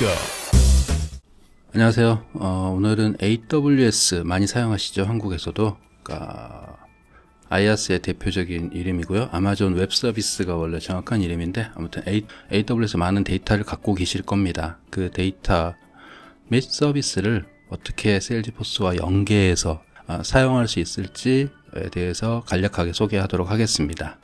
go. 안녕하세요. 어, 오늘은 AWS 많이 사용하시죠? 한국에서도. 그러니까 아이아스의 대표적인 이름이고요. 아마존 웹 서비스가 원래 정확한 이름인데 아무튼 AWS 많은 데이터를 갖고 계실 겁니다. 그 데이터 및 서비스를 어떻게 세일즈포스와 연계해서 아, 사용할 수 있을지에 대해서 간략하게 소개하도록 하겠습니다.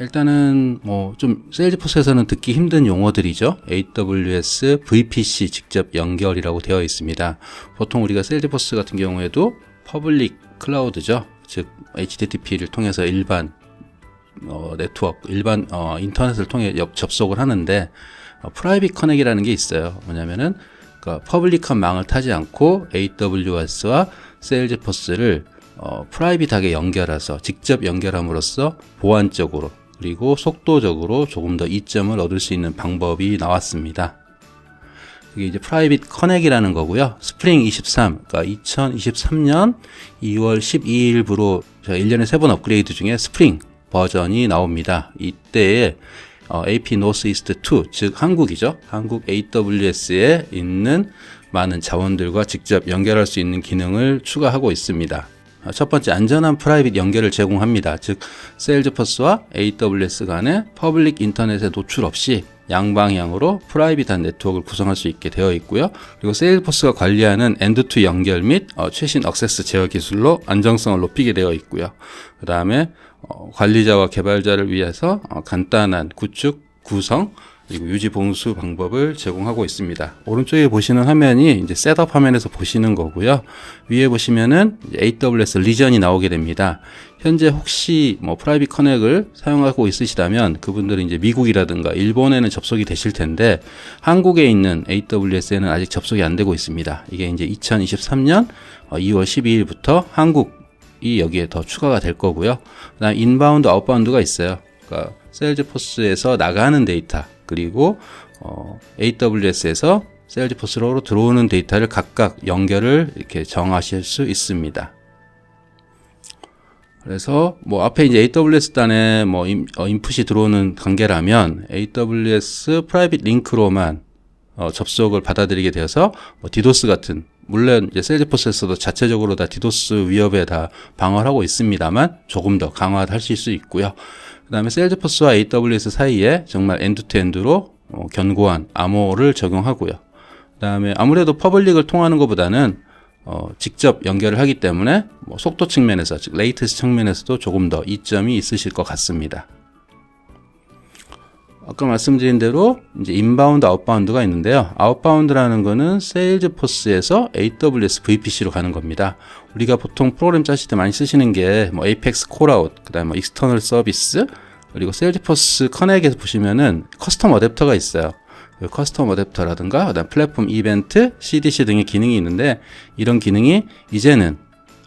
일단은 뭐 좀 세일즈포스에서는 듣기 힘든 용어들이죠. AWS VPC 직접 연결이라고 되어 있습니다. 보통 우리가 세일즈포스 같은 경우에도 퍼블릭 클라우드죠. 즉 HTTP를 통해서 일반 어, 네트워크, 일반 어, 인터넷을 통해 엽, 접속을 하는데 어, 프라이빗 커넥이라는 게 있어요. 뭐냐면은 그러니까 퍼블릭한 망을 타지 않고 AWS와 세일즈포스를 어, 프라이빗하게 연결해서 직접 연결함으로써 보안적으로 그리고 속도적으로 조금 더 이점을 얻을 수 있는 방법이 나왔습니다. 이게 이제 프라이빗 커넥이라는 거고요. 스프링 23, 그러니까 2023년 2월 12일부로 저가 1년에 3번 업그레이드 중에 스프링 버전이 나옵니다. 이때에 어, AP Northeast 2, 즉 한국이죠. 한국 AWS에 있는 많은 자원들과 직접 연결할 수 있는 기능을 추가하고 있습니다. 아, 첫 번째 안전한 프라이빗 연결을 제공합니다. 즉 세일즈퍼스와 AWS 간의 퍼블릭 인터넷에 노출 없이 양방향으로 프라이빗한 네트워크를 구성할 수 있게 되어 있고요. 그리고 세일즈퍼스가 관리하는 엔드2 연결 및 어, 최신 액세스 제어 기술로 안정성을 높이게 되어 있고요. 그 다음에 어, 관리자와 개발자를 위해서 어, 간단한 구축, 구성, 그리고 유지 봉수 방법을 제공하고 있습니다. 오른쪽에 보시는 화면이 이제 셋업 화면에서 보시는 거고요. 위에 보시면은 AWS 리전이 나오게 됩니다. 현재 혹시 뭐 프라이빗 커넥을 사용하고 있으시다면 그분들은 이제 미국이라든가 일본에는 접속이 되실 텐데 한국에 있는 AWS에는 아직 접속이 안 되고 있습니다. 이게 이제 2023년 2월 12일부터 한국 이 여기에 더 추가가 될 거고요. 그다음 인바운드 아웃바운드가 있어요. 그러니까 세일즈포스에서 나가는 데이터 그리고 어, AWS에서 세일즈포스로 들어오는 데이터를 각각 연결을 이렇게 정하실 수 있습니다. 그래서 뭐 앞에 이제 AWS 단에 뭐 인, 어, 인풋이 들어오는 관계라면 AWS 프라이빗 링크로만 어, 접속을 받아들이게 되어서 뭐 디도스 같은 물론 이제 세일즈포스에서도 자체적으로 다 디도스 위협에 다 방어를 하고 있습니다만 조금 더 강화하실 수 있고요. 그 다음에 세일즈포스와 AWS 사이에 정말 엔드투엔드로 어, 견고한 암호를 적용하고요. 그 다음에 아무래도 퍼블릭을 통하는 것보다는 어, 직접 연결을 하기 때문에 뭐 속도 측면에서 즉 레이트스 측면에서도 조금 더 이점이 있으실 것 같습니다. 아까 말씀드린 대로 이제 인바운드 아웃바운드가 있는데요. 아웃바운드라는 거는 세일즈포스에서 AWS VPC로 가는 겁니다. 우리가 보통 프로그램 짜실 때 많이 쓰시는 게뭐 에이펙스 콜아웃, 그다음에 뭐 익스터널 서비스, 그리고 세일즈포스 커넥에서 보시면은 커스텀 어댑터가 있어요. 그 커스텀 어댑터라든가 그다음 플랫폼 이벤트, CDC 등의 기능이 있는데 이런 기능이 이제는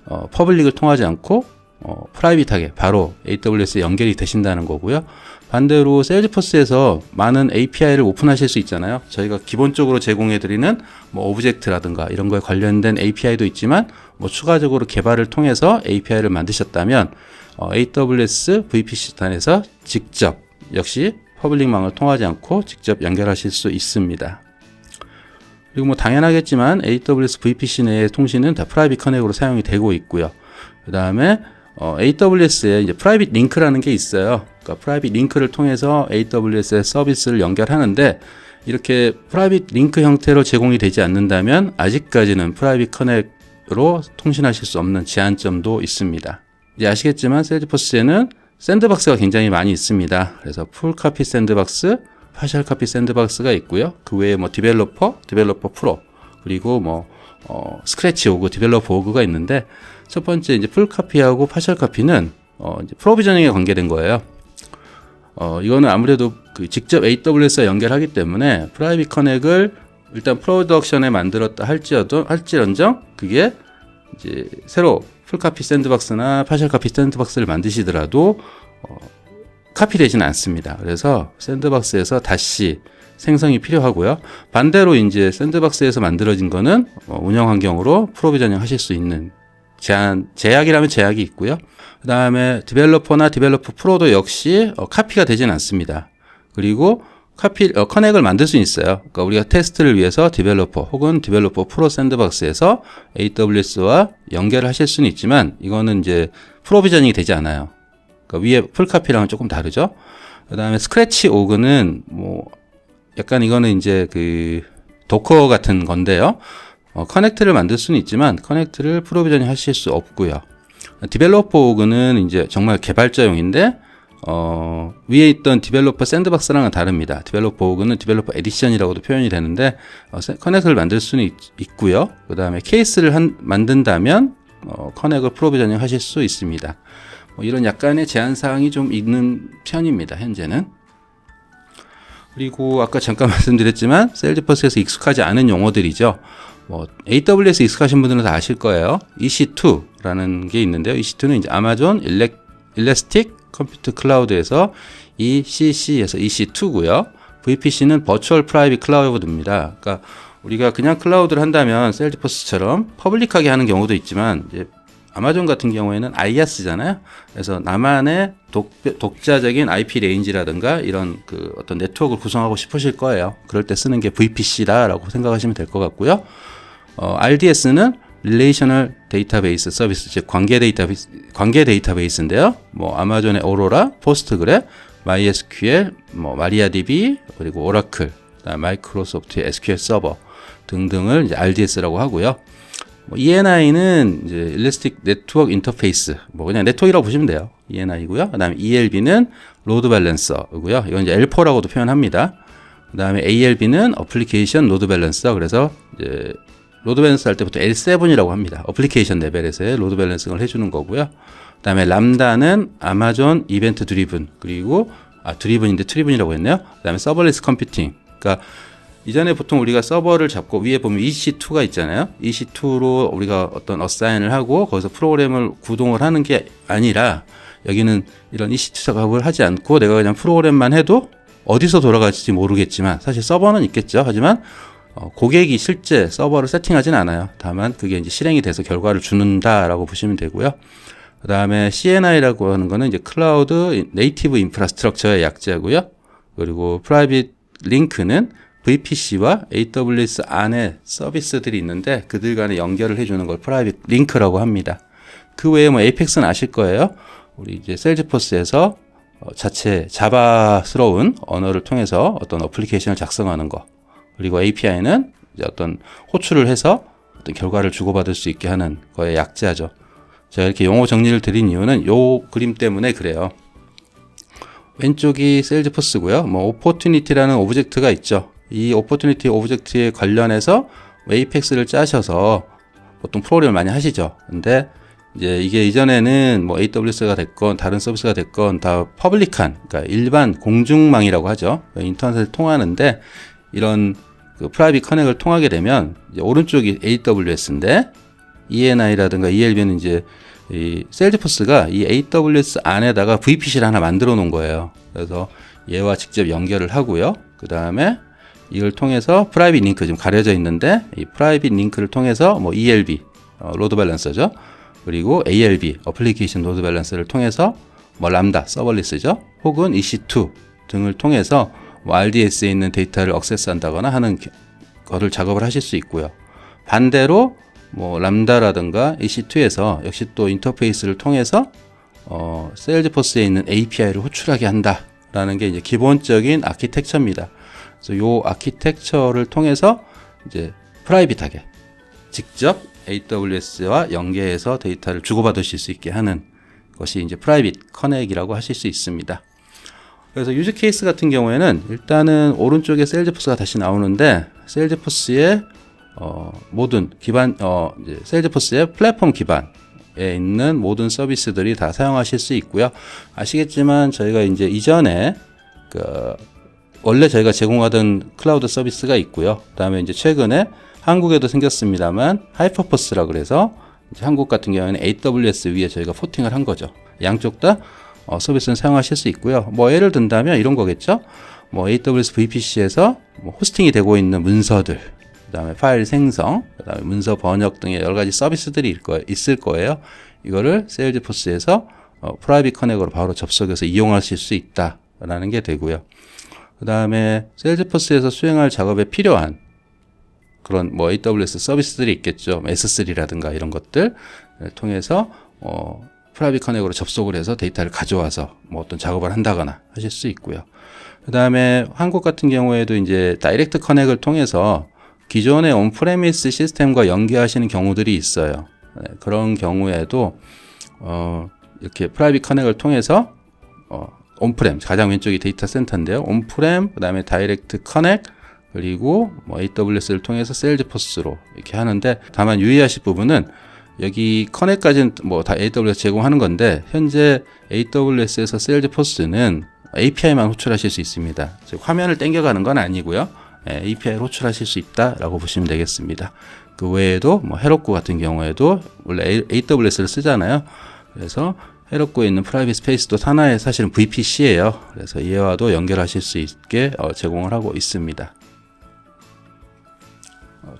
어, 퍼블릭을 통하지 않고 어, 프라이빗하게 바로 AWS에 연결이 되신다는 거고요. 반대로 세일즈포스에서 많은 API를 오픈하실 수 있잖아요. 저희가 기본적으로 제공해드리는 뭐 오브젝트라든가 이런 거에 관련된 API도 있지만 뭐 추가적으로 개발을 통해서 API를 만드셨다면 어, AWS VPC 단에서 직접 역시 퍼블릭망을 통하지 않고 직접 연결하실 수 있습니다. 그리고 뭐 당연하겠지만 AWS VPC 내의 통신은 다 프라이빗 커넥으로 사용이 되고 있고요. 그 다음에 어, AWS에 이제 프라이빗 링크라는 게 있어요. 그러니까 프라이빗 링크를 통해서 AWS의 서비스를 연결하는데 이렇게 프라이빗 링크 형태로 제공이 되지 않는다면 아직까지는 프라이빗 커넥으로 통신하실 수 없는 제한점도 있습니다. 이제 아시겠지만 세일즈포스에는 샌드박스가 굉장히 많이 있습니다. 그래서 풀 카피 샌드박스, 파셜 카피 샌드박스가 있고요. 그 외에 뭐 디벨로퍼, 디벨로퍼 프로, 그리고 뭐 어, 스크래치 오그, 디벨로퍼 오그가 있는데 첫 번째 이제 풀 카피하고 파셜 카피는 어, 프로비저닝에 관계된 거예요. 어, 이거는 아무래도 그 직접 AWS와 연결하기 때문에 프라이빗 커넥을 일단 프로덕션에 만들었다 할지어도 할지언정 그게 이제 새로 풀카피 샌드박스나 파셜 카피 샌드박스를 만드시더라도 어, 카피되지는 않습니다. 그래서 샌드박스에서 다시 생성이 필요하고요. 반대로 이제 샌드박스에서 만들어진 거는 어, 운영 환경으로 프로비저닝 하실 수 있는 제한 제약이라면 제약이 있고요. 그 다음에 디벨로퍼나 디벨로퍼 프로도 역시 어, 카피가 되지는 않습니다. 그리고 카피 어, 커넥을 만들 수 있어요. 그러니까 우리가 테스트를 위해서 디벨로퍼 혹은 디벨로퍼 프로 샌드박스에서 AWS와 연결을 하실 수는 있지만 이거는 이제 프로비저닝이 되지 않아요. 그러니까 위에 풀 카피랑은 조금 다르죠. 그 다음에 스크래치 오그는 뭐 약간 이거는 이제 그 도커 같은 건데요. 어, 커넥트를 만들 수는 있지만 커넥트를 프로비저닝 하실 수 없고요. 디벨로퍼 오그는 이제 정말 개발자용인데 어, 위에 있던 디벨로퍼 샌드박스랑은 다릅니다. 디벨로퍼 오그는 디벨로퍼 에디션이라고도 표현이 되는데 어, 세- 커넥트를 만들 수는 있, 고요그 다음에 케이스를 한, 만든다면 어, 커넥을 프로비저닝 하실 수 있습니다. 뭐 이런 약간의 제한 사항이 좀 있는 편입니다. 현재는. 그리고 아까 잠깐 말씀드렸지만 셀즈버스에서 익숙하지 않은 용어들이죠. 뭐 AWS 익숙하신 분들은 다 아실 거예요. EC2라는 게 있는데요. EC2는 이제 아마존 일렉, 일레스틱 컴퓨터 클라우드에서 ECC에서 EC2고요. VPC는 버추얼 프라이빗 클라우드입니다. 그러니까 우리가 그냥 클라우드를 한다면 셀즈버스처럼 퍼블릭하게 하는 경우도 있지만 이제 아마존 같은 경우에는 IaaS잖아요. 그래서 나만의 독, 독자적인 IP 레인지라든가 이런 그 어떤 네트워크를 구성하고 싶으실 거예요. 그럴 때 쓰는 게 VPC다라고 생각하시면 될 것 같고요. 어, RDS는 Relational Database Service, 즉 관계 데이터베이스, 관계 데이터베이스인데요. 뭐 아마존의 오로라, 포스트그래, MySQL, 뭐 마리아DB, 그리고 오라클, 마이크로소프트의 SQL 서버 등등을 이제 RDS라고 하고요. 뭐 ENI는 이제 일레스틱 네트워크 인터페이스, 뭐 그냥 네트워크라고 보시면 돼요. ENI고요. 그다음에 ELB는 로드 밸런서고요. 이건 이제 L4라고도 표현합니다. 그다음에 ALB는 어플리케이션 로드 밸런서. 그래서 이제 로드 밸런스 할 때부터 L7이라고 합니다. 어플리케이션 레벨에서의 로드 밸런싱을 해주는 거고요. 그 다음에 람다는 아마존 이벤트 드리븐 그리고 아 드리븐인데 트리븐이라고 했네요. 그 다음에 서버리스 컴퓨팅. 그러니까 이전에 보통 우리가 서버를 잡고 위에 보면 EC2가 있잖아요. EC2로 우리가 어떤 어사인을 하고 거기서 프로그램을 구동을 하는 게 아니라 여기는 이런 EC2 작업을 하지 않고 내가 그냥 프로그램만 해도 어디서 돌아갈지 모르겠지만 사실 서버는 있겠죠. 하지만 어, 고객이 실제 서버를 세팅하진 않아요. 다만 그게 이제 실행이 돼서 결과를 주는다라고 보시면 되고요. 그 다음에 CNI라고 하는 거는 이제 클라우드 네이티브 인프라스트럭처의 약자고요. 그리고 프라이빗 링크는 VPC와 AWS 안에 서비스들이 있는데 그들 간에 연결을 해주는 걸 프라이빗 링크라고 합니다. 그 외에 뭐 에이펙스는 아실 거예요. 우리 이제 셀즈포스에서 어, 자체 자바스러운 언어를 통해서 어떤 어플리케이션을 작성하는 거. 그리고 API는 이제 어떤 호출을 해서 어떤 결과를 주고받을 수 있게 하는 거의 약자죠. 제가 이렇게 용어 정리를 드린 이유는 요 그림 때문에 그래요. 왼쪽이 셀즈포스고요. 뭐 오퍼튜니티라는 오브젝트가 있죠. 이 오퍼튜니티 오브젝트에 관련해서 에이펙스를 짜셔서 보통 프로그램을 많이 하시죠. 근데 이제 이게 이전에는 뭐 AWS가 됐건 다른 서비스가 됐건 다 퍼블릭한 그러니까 일반 공중망이라고 하죠. 인터넷을 통하는데 이런 그 프라이빗 커넥을 통하게 되면 오른쪽이 AWS인데 ENI라든가 ELB는 이제 이 셀즈포스가 이 AWS 안에다가 VPC를 하나 만들어 놓은 거예요. 그래서 얘와 직접 연결을 하고요. 그 다음에 이걸 통해서 프라이빗 링크 지금 가려져 있는데 이 프라이빗 링크를 통해서 뭐 ELB 어, 로드 밸런서죠. 그리고 ALB 어플리케이션 로드 밸런스를 통해서 뭐 람다 서버리스죠. 혹은 EC2 등을 통해서 뭐 RDS에 있는 데이터를 액세스한다거나 하는 게- 거를 작업을 하실 수 있고요. 반대로 뭐 람다라든가 EC2에서 역시 또 인터페이스를 통해서 어, 세일즈포스에 있는 API를 호출하게 한다라는 게 이제 기본적인 아키텍처입니다. 그래서 요 아키텍처를 통해서 이제 프라이빗하게 직접 AWS와 연계해서 데이터를 주고받으실 수 있게 하는 것이 이제 프라이빗 커넥이라고 하실 수 있습니다. 그래서 유즈 케이스 같은 경우에는 일단은 오른쪽에 셀즈포스가 다시 나오는데 셀즈포스의 어, 모든 기반 어, 셀즈포스의 플랫폼 기반 에 있는 모든 서비스들이 다 사용하실 수 있고요. 아시겠지만 저희가 이제 이전에 그 원래 저희가 제공하던 클라우드 서비스가 있고요. 그다음에 이제 최근에 한국에도 생겼습니다만 하이퍼포스라 그래서 한국 같은 경우에는 AWS 위에 저희가 포팅을 한 거죠. 양쪽 다 어, 서비스는 사용하실 수 있고요. 뭐 예를 든다면 이런 거겠죠. 뭐 AWS VPC에서 뭐 호스팅이 되고 있는 문서들, 그다음에 파일 생성, 그다음에 문서 번역 등의 여러 가지 서비스들이 있을 거예요. 이거를 세일즈포스에서 어, 프라이빗 커넥으로 바로 접속해서 이용하실 수 있다라는 게 되고요. 그 다음에 세일즈포스에서 수행할 작업에 필요한 그런 뭐 AWS 서비스들이 있겠죠. 뭐 S3라든가 이런 것들 통해서 어, 프라이빗 커넥으로 접속을 해서 데이터를 가져와서 뭐 어떤 작업을 한다거나 하실 수 있고요. 그 다음에 한국 같은 경우에도 이제 다이렉트 커넥을 통해서 기존의 온프레미스 시스템과 연계하시는 경우들이 있어요. 네, 그런 경우에도 어, 이렇게 프라이빗 커넥을 통해서 어, 온프렘 가장 왼쪽이 데이터 센터인데요. 온프렘 그다음에 다이렉트 커넥 그리고 뭐 AWS를 통해서 세일즈포스로 이렇게 하는데 다만 유의하실 부분은 여기 커넥까지는 뭐 다 AWS 제공하는 건데 현재 AWS에서 세일즈포스는 API만 호출하실 수 있습니다. 즉 화면을 땡겨가는 건 아니고요. API를 호출하실 수 있다라고 보시면 되겠습니다. 그 외에도 뭐 헤로쿠 같은 경우에도 원래 AWS를 쓰잖아요. 그래서 헤로쿠에 있는 프라이빗 스페이스도 하나의 사실은 VPC예요. 그래서 이와도 연결하실 수 있게 어, 제공을 하고 있습니다.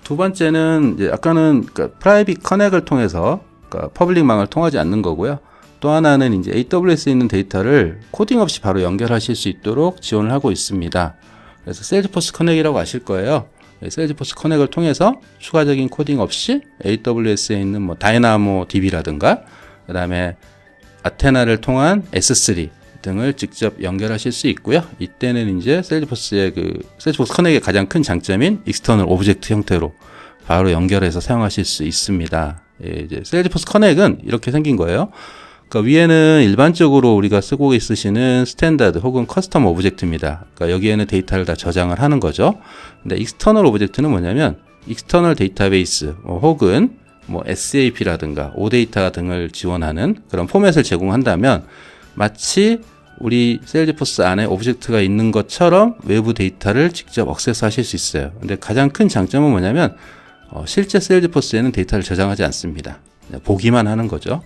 어, 두 번째는 이제 아까는 그러니까 프라이빗 커넥을 통해서 그러니까 퍼블릭망을 통하지 않는 거고요. 또 하나는 이제 AWS에 있는 데이터를 코딩 없이 바로 연결하실 수 있도록 지원을 하고 있습니다. 그래서 세일즈포스 커넥이라고 아실 거예요. 세일즈포스 커넥을 통해서 추가적인 코딩 없이 AWS에 있는 뭐 다이나모 DB라든가 그다음에 아테나를 통한 S3 등을 직접 연결하실 수 있고요. 이때는 이제 세일즈포스의 그 세일즈포스 커넥의 가장 큰 장점인 익스터널 오브젝트 형태로 바로 연결해서 사용하실 수 있습니다. 예, 이제 세일즈포스 커넥은 이렇게 생긴 거예요. 그러니까 위에는 일반적으로 우리가 쓰고 있으시는 스탠다드 혹은 커스텀 오브젝트입니다. 그러니까 여기에는 데이터를 다 저장을 하는 거죠. 근데 익스터널 오브젝트는 뭐냐면 익스터널 데이터베이스 뭐 혹은 뭐 SAP라든가 오데이터 등을 지원하는 그런 포맷을 제공한다면 마치 우리 세일즈포스 안에 오브젝트가 있는 것처럼 외부 데이터를 직접 액세스 하실 수 있어요. 근데 가장 큰 장점은 뭐냐면 어, 실제 세일즈포스에는 데이터를 저장하지 않습니다. 그냥 보기만 하는 거죠.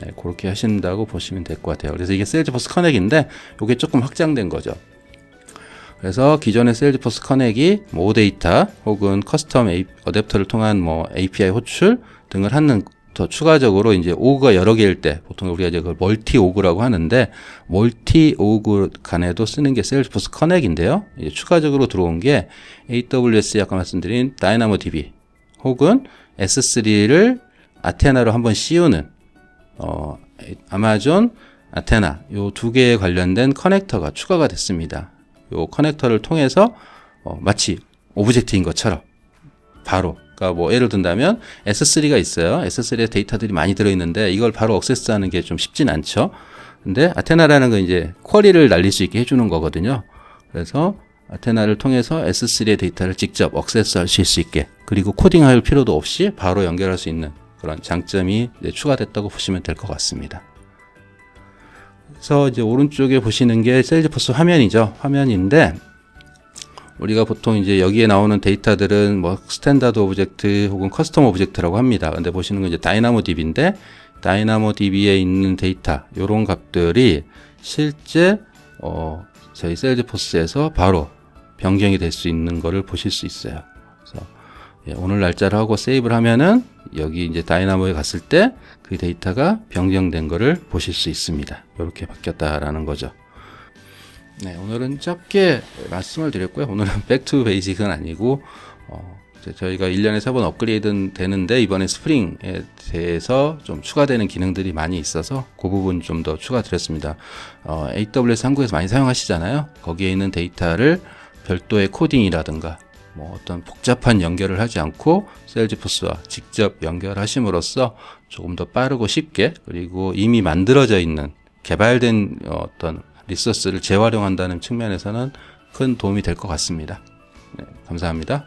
네, 그렇게 하신다고 보시면 될 것 같아요. 그래서 이게 세일즈포스 커넥인데 이게 조금 확장된 거죠. 그래서 기존의 세일즈포스 커넥이 뭐 오데이터 혹은 커스텀 어댑터를 통한 뭐 API 호출 등을 하는 더 추가적으로 이제 오그가 여러 개일 때 보통 우리가 이제 그걸 멀티 오그라고 하는데 멀티 오그 간에도 쓰는 게 세일즈포스 커넥인데요. 이제 추가적으로 들어온 게 AWS 아까 말씀드린 다이나모 DB 혹은 S3를 아테나로 한번 씌우는 어, 아마존 아테나 요 두 개에 관련된 커넥터가 추가가 됐습니다. 요 커넥터를 통해서 어, 마치 오브젝트인 것처럼 바로 그러니까 뭐 예를 든다면 S3가 있어요. S3에 데이터들이 많이 들어 있는데 이걸 바로 액세스하는 게 좀 쉽진 않죠. 근데 아테나라는 건 이제 쿼리를 날릴 수 있게 해주는 거거든요. 그래서 아테나를 통해서 S3의 데이터를 직접 액세스하실 수 있게 그리고 코딩할 필요도 없이 바로 연결할 수 있는 그런 장점이 추가됐다고 보시면 될 것 같습니다. 그래서 이제 오른쪽에 보시는 게 세일즈포스 화면이죠. 화면인데 우리가 보통 이제 여기에 나오는 데이터들은 뭐 스탠다드 오브젝트 혹은 커스텀 오브젝트라고 합니다. 근데 보시는 건 이제 다이나모 DB인데 다이나모 DB에 있는 데이터 요런 값들이 실제 어 저희 세일즈포스에서 바로 변경이 될 수 있는 거를 보실 수 있어요. 그래서 예, 오늘 날짜를 하고 세이브를 하면은 여기 이제 다이나모에 갔을 때 그 데이터가 변경된 거를 보실 수 있습니다. 이렇게 바뀌었다라는 거죠. 네, 오늘은 짧게 말씀을 드렸고요. 오늘은 백투 베이직은 아니고 어, 저희가 1년에 3번 업그레이드 되는데 이번에 스프링에 대해서 좀 추가되는 기능들이 많이 있어서 그 부분 좀 더 추가 드렸습니다. 어, AWS 한국에서 많이 사용하시잖아요. 거기에 있는 데이터를 별도의 코딩이라든가 뭐 어떤 복잡한 연결을 하지 않고 세일즈포스와 직접 연결하심으로써 조금 더 빠르고 쉽게 그리고 이미 만들어져 있는 개발된 어떤 리소스를 재활용한다는 측면에서는 큰 도움이 될 것 같습니다. 네, 감사합니다.